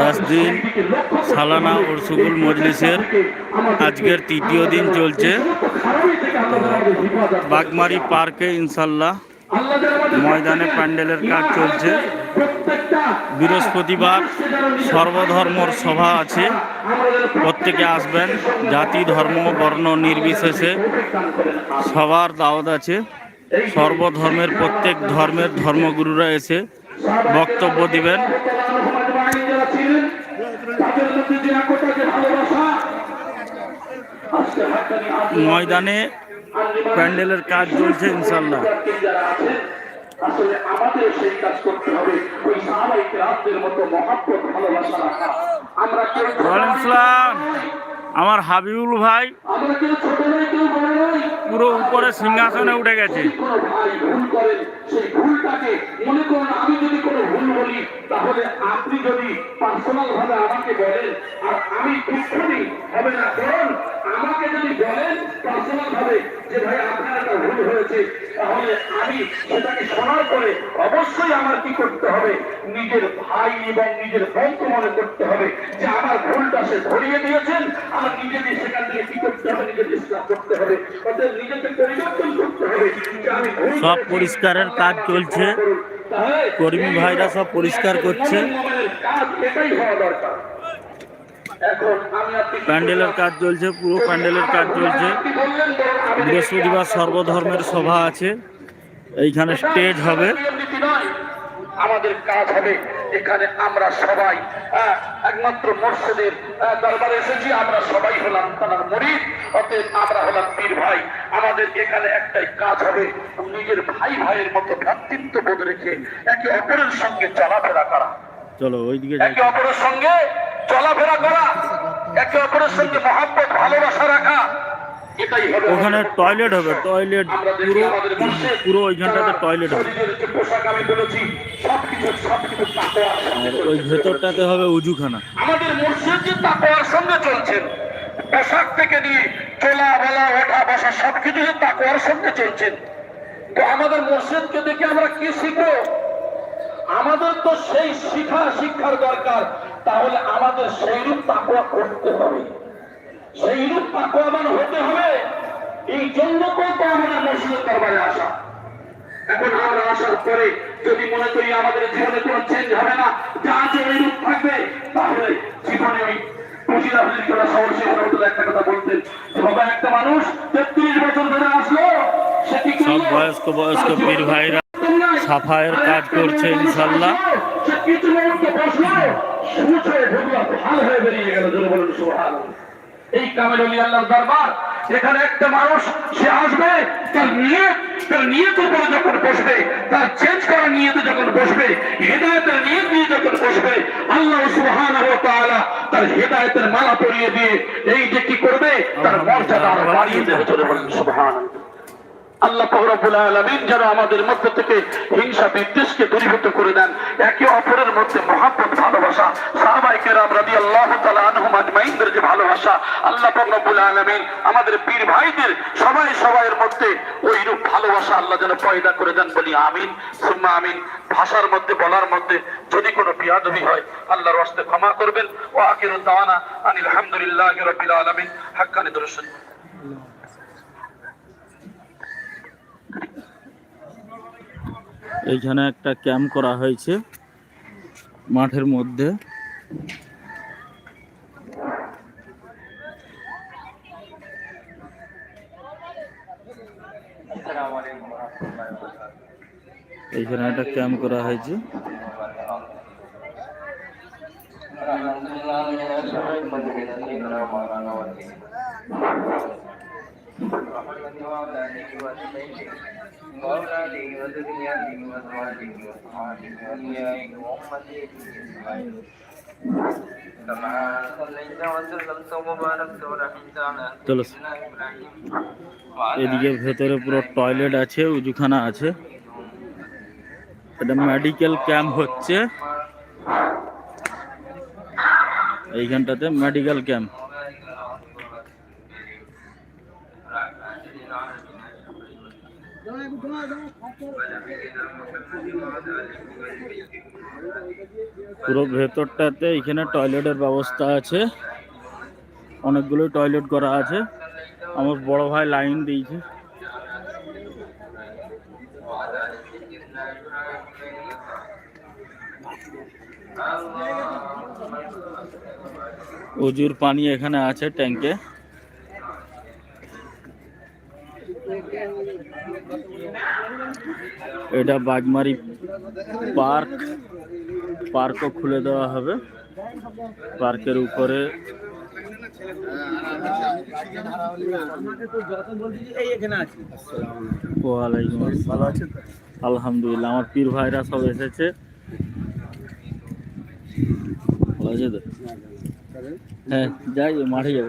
দশ দিন সালানা উরসুগুল মজলিসের আজকের তৃতীয় দিন চলছে। বাগমারি পার্কে ইনশাল্লাহ ময়দানে প্যান্ডেলের কাজ চলছে। বৃহস্পতিবার সর্বধর্মর সভা আছে। প্রত্যেকে আসবেন। জাতি ধর্ম বর্ণ নির্বিশেষে সবার দাওয়াত আছে। সর্বধর্মের প্রত্যেক ধর্মের ধর্মগুরুরা এসে বক্তব্য দিবেন। ময়দানে প্যান্ডেলের কাজ চলছে ইনশাল্লাহ আসলে আমাদের সেই কাজ করতে হবে। ওই সাহাবাই কেরামদের মতো মহাব্বত ভালোবাসা রাখা। আমরা কেউ হাবিবুল ভাই পুরো উপরে সিংহাসনে উঠে গেছে। ভুল করেন সেই ভুলটাকে তাহলে আপনি যদি পার্সোনাল ভাবে আমাকে বলেন আর আমি দুঃখী হবে না? কারণ আমাকে যদি বলেন পার্সোনাল ভাবে যে ভাই আপনার একটা ভুল হয়েছে তাহলে আমি সেটাকে শোনার পরে অবশ্যই আমার কি করতে হবে? নিজের ভাই এবং নিজের বোনকে মনে করতে হবে যে আমার ভুলটা সে ধরিয়ে দিয়েছেন আমার নিজেকে সেখান থেকে কি করতে হবে? নিজেকে ইসলাম করতে হবে। অর্থাৎ নিজেকে পরিবর্তন করতে হবে যে আমি সব পরিষ্কারের কাজ চলছে। কর্মী ভাইরা সব পরিষ্কার করছে। প্যান্ডেলের কাজ চলছে, পুরো প্যান্ডেলের কাজ চলছে। বৃহস্পতিবার সর্বধর্মের সভা আছে। এইখানে স্টেজ হবে। আমাদের কাজ হবে। এখানে আমরা সবাই একমাত্র মোর্শেদের আহ, দরবারে এসেছি। আমরা সবাই হলাম তার মরিদ অতএব আমরা হলাম পীর ভাই। আমাদের এখানে একটাই কাজ হবে নিজের ভাই ভাইয়ের মতো ভ্রাতৃত্ব বোধ রেখে একে অপরের সঙ্গে চলাফেরা করা। চলো ওইদিকে একে অপরের সঙ্গে চলাফেরা করা একে অপরের সঙ্গে মহাব্বত ভালোবাসা রাখা ওখানে টয়লেট হবে টয়লেট পুরো পুরো ওইখানটাতে টয়লেট হবে। ওই ভেতরটাতে হবে উজুখানা। আমাদের মুর্শিদ যে তাকওয়ার সঙ্গে চলছেন পোশাক থেকে নিয়ে চলা বলা ওঠা বসা সবকিছু যে তাকওয়ার সঙ্গে চলছেন তো আমাদের মুর্শিদকে দেখে আমরা কি শিখব? আমাদের তো সেই শিখা শিক্ষার দরকার। তাহলে আমাদের সেইরূপ তাকওয়া করতে হবে। সেইরূপ তাকওয়াবান হতে হবে। এই জন্য তো আমাদের মসজিদের দরবারে আসা। এখন আমরা আসার পরে যদি মনে করি আমাদের জীবনে কোনো চেঞ্জ হবে না যা আছে ওইরূপ থাকবে তাহলে জীবনে ওই মুর্শিদা হুজুর করা শহর শেখ একটা কথা বলতেন। বাবা একটা মানুষ তেত্রিশ বছর ধরে আসলো সে কি করল? বয়স্ক বয়স্ক তার পীর ভাইরা সাফায়ের কাজ করছে ইনশাল্লাহ। কিছু মুহূর্ত বসল সুচ হয়ে ঢুকলো হয়ে বেরিয়ে গেল বলুন। এই কামেল আলী আল্লাহর দরবার এখানে একটা মানুষ, সে আসবে, তার নিয়ত, তার নিয়তের উপরে যখন বসবে, তার চেঞ্জ করার নিয়তে যখন বসবে, হেদায়তের নিয়ত নিয়ে যখন বসবে, আল্লাহ সুবহানাহু ওয়া তাআলা তার হেদায়তের মালা পরিয়ে দিয়ে, এই যে কি করবে, তার মর্যাদা আরও বাড়িয়ে দেবে, জোরে বলুন সুবহানাল্লাহ। আল্লাহ রব্বুল আলামিন যেন আমাদের মধ্য থেকে হিংসা বিদ্বেষকে দূরীভূত করে দেন। একে অপরের মধ্যে মহাব্বত, ভালোবাসা। সাহাবাই কেরাম রাদিয়াল্লাহু তাআলা আনহুম যে ভালোবাসা, আল্লাহ রব্বুল আলামিন আমাদের পীর ভাইদের সবাই সবাইয়ের মধ্যে ওইরূপ ভালোবাসা আল্লাহ যেন পয়দা করে দেন বলি আমিন, সুম্মা আমিন। ভাষার মধ্যে, বলার মধ্যে যদি কোনো বিয়াদবি হয়, আল্লাহর ওয়াস্তে ক্ষমা করবেন। ও আখিরু দাওয়ানা আনিল হামদুলিল্লাহি রাব্বিল আলামিন। হাক্কানি দুরুদ এইখানে একটা ক্যাম্প করা হয়েছে মাঠের মধ্যে। এইখানে একটা ক্যাম্প করা হয়েছে। كما صليت وسلمت وباركت ورحمت على চলো سيدنا ابراهيم এদিকে ভেতরে পুরো টয়লেট আছে উজুখানা আছে এটা মেডিকেল ক্যাম্প হচ্ছে এইখানটাতে মেডিকেল ক্যাম্প পুরো ভেতরটাতে এখানে টয়লেটের ব্যবস্থা আছে। অনেকগুলো টয়লেট করা আছে। আমার বড় ভাই লাইন দিয়েছে। উজুর পানি এখানে আছে ট্যাঙ্কে এটা বাগমারি পার্ক। পার্কও খুলে দেওয়া হবে। পার্কের উপরে আলহামদুলিল্লাহ, আমার পীর ভাইরা সব এসেছে। হ্যাঁ যাই, মাঠে যাব।